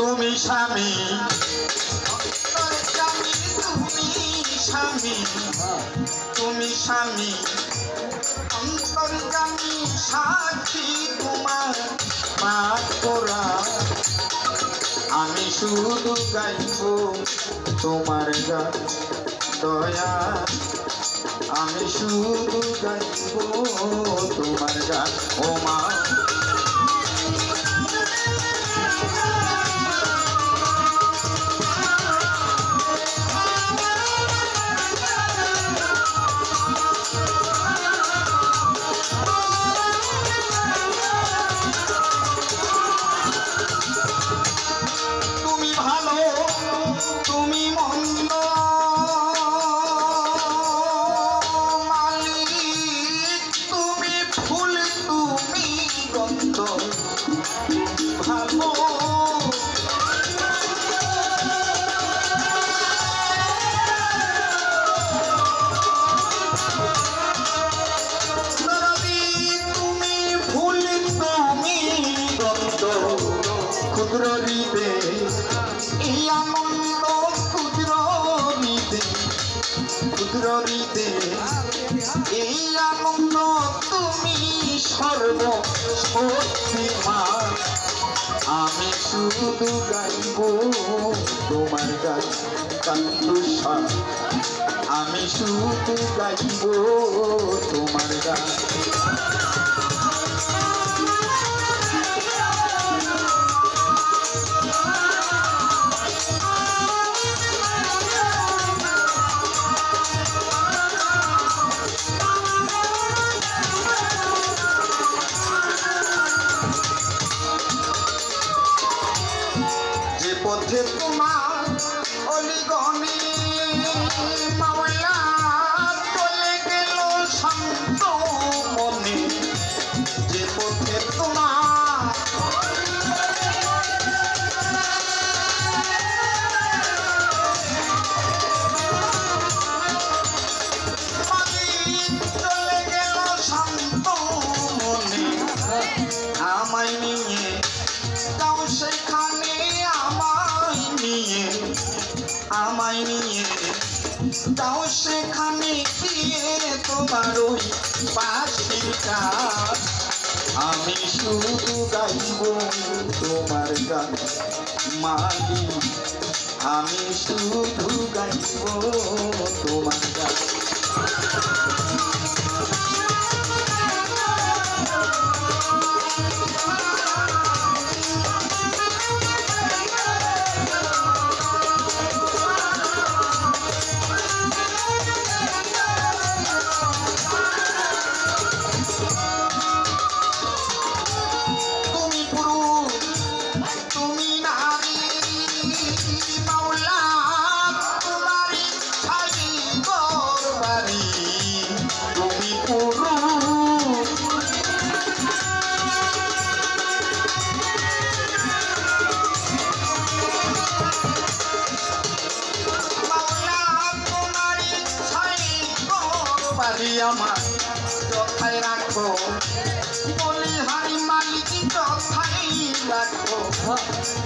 তুমি স্বামী। তুমি স্বামী। স্বামী অন্তর্জামী সাক্ষী তোমার পাঠ করা। আমি শুধু গাইব তোমার গান দয়া। আমি শুধু গাইব তোমার গান ও মা শুধু গাইব তোমার গাছ কান্দুষা আমি শুধু গাইব তোমার গান। যে পথে তোমার আমায় নিয়ে। যাও সেখানে গিয়ে তোমার ওই পাখির কাজ। আমি শুধু গাইব তোমার গান মালি আমি শুধু গাইব তোমার গান। যথায় রাখো বলি হারি মালিক যথাই রাখো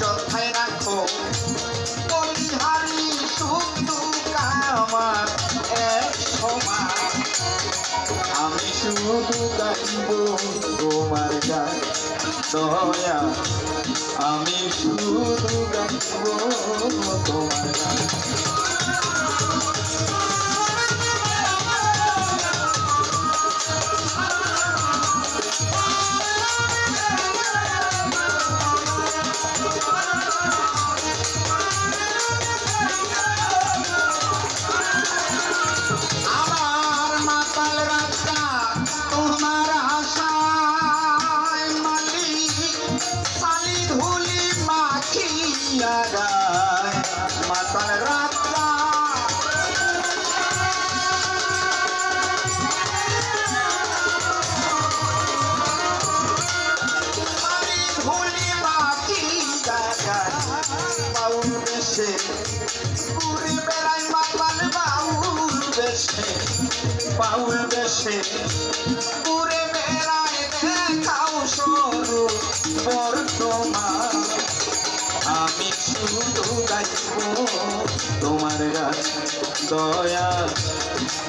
যথায় রাখো বলি, হারি শুধু আমার এক সমান। আমি শুধু গাইব তোমার গান দয়া। আমি শুধু গাইব তোমার গান লাগায় মাতাল রাস্তা দেশে পুরে বেড়াই মাতাল বাউল দেশে বাউল দেশে পুরে বেড়াই দেখাও সরু বড় তোমার গান দয়া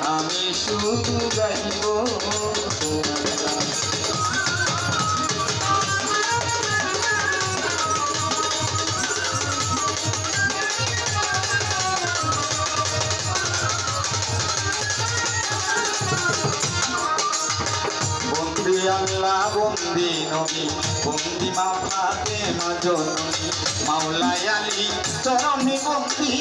আমি শুধু গাইব আল্লাহ বন্দি নবী বন্দি মাফাতে ফাতে মাওলায় আলী চরণে বন্দি।